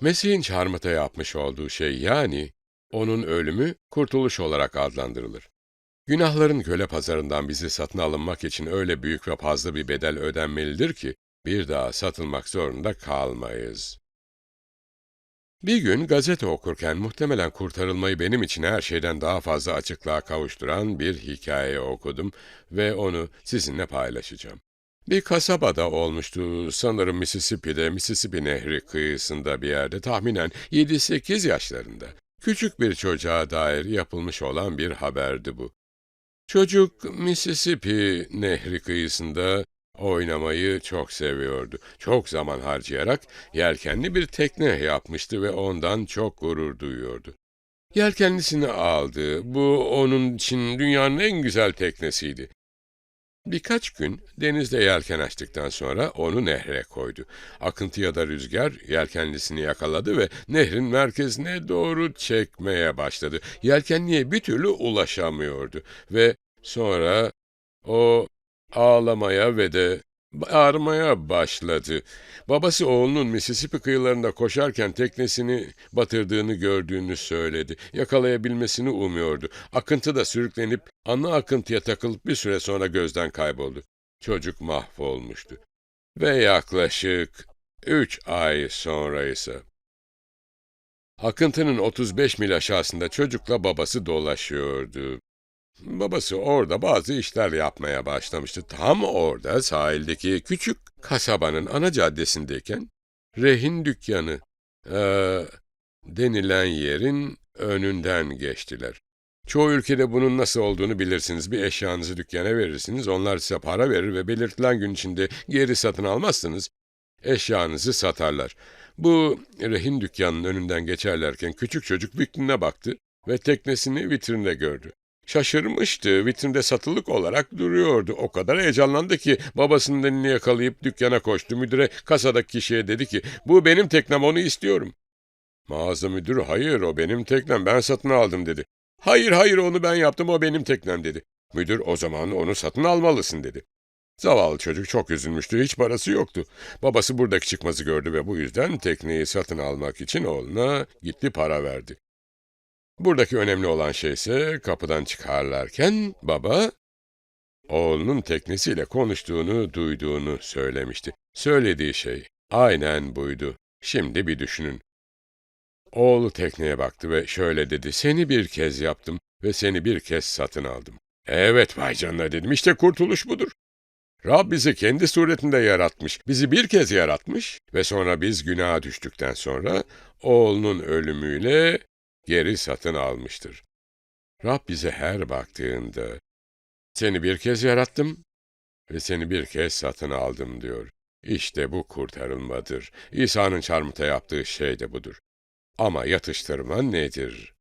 Mesih'in çarmıhta yapmış olduğu şey yani onun ölümü kurtuluş olarak adlandırılır. Günahların köle pazarından bizi satın alınmak için öyle büyük ve fazla bir bedel ödenmelidir ki bir daha satılmak zorunda kalmayız. Bir gün gazete okurken muhtemelen kurtarılmayı benim için her şeyden daha fazla açıklığa kavuşturan bir hikaye okudum ve onu sizinle paylaşacağım. Bir kasabada olmuştu, sanırım Mississippi'de, Mississippi Nehri kıyısında bir yerde, tahminen 7-8 yaşlarında. Küçük bir çocuğa dair yapılmış olan bir haberdi bu. Çocuk Mississippi Nehri kıyısında oynamayı çok seviyordu. Çok zaman harcayarak yelkenli bir tekne yapmıştı ve ondan çok gurur duyuyordu. Yelkenlisini aldı. Bu onun için dünyanın en güzel teknesiydi. Birkaç gün denizde yelken açtıktan sonra onu nehre koydu. Akıntı ya da rüzgar yelkenlisini yakaladı ve nehrin merkezine doğru çekmeye başladı. Yelkenliye bir türlü ulaşamıyordu ve sonra o ağlamaya ve de bağırmaya başladı. Babası oğlunun Mississippi kıyılarında koşarken teknesini batırdığını gördüğünü söyledi. Yakalayabilmesini umuyordu. Akıntıda sürüklenip ana akıntıya takılıp bir süre sonra gözden kayboldu. Çocuk mahvolmuştu. Ve yaklaşık üç ay sonra ise akıntının 35 mil aşağısında çocukla babası dolaşıyordu. Babası orada bazı işler yapmaya başlamıştı. Tam orada sahildeki küçük kasabanın ana caddesindeyken rehin dükkanı eee, denilen yerin önünden geçtiler. Çoğu ülkede bunun nasıl olduğunu bilirsiniz. Bir eşyanızı dükkana verirsiniz, onlar size para verir ve belirtilen gün içinde geri satın almazsınız. Eşyanızı satarlar. Bu rehin dükkanının önünden geçerlerken küçük çocuk vitrine baktı ve teknesini vitrinde gördü. Şaşırmıştı, vitrinde satılık olarak duruyordu. O kadar heyecanlandı ki babasının elini yakalayıp dükkana koştu. Müdüre kasadaki kişiye dedi ki, bu benim teknem onu istiyorum. Mağaza müdürü, hayır o benim teknem ben satın aldım dedi. Hayır hayır onu ben yaptım o benim teknem dedi. Müdür o zaman onu satın almalısın dedi. Zavallı çocuk çok üzülmüştü, hiç parası yoktu. Babası buradaki çıkmazı gördü ve bu yüzden tekneyi satın almak için oğluna gitti para verdi. Buradaki önemli olan şey ise kapıdan çıkarlarken baba oğlunun teknesiyle konuştuğunu duyduğunu söylemişti. Söylediği şey aynen buydu. Şimdi bir düşünün. Oğlu tekneye baktı ve şöyle dedi, seni bir kez yaptım ve seni bir kez satın aldım. Evet vay canına dedim, işte kurtuluş budur. Rab bizi kendi suretinde yaratmış, bizi bir kez yaratmış ve sonra biz günaha düştükten sonra oğlunun ölümüyle geri satın almıştır. Rab bize her baktığında, seni bir kez yarattım ve seni bir kez satın aldım diyor. İşte bu kurtarılmadır. İsa'nın çarmıhta yaptığı şey de budur. Ama yatıştırma nedir?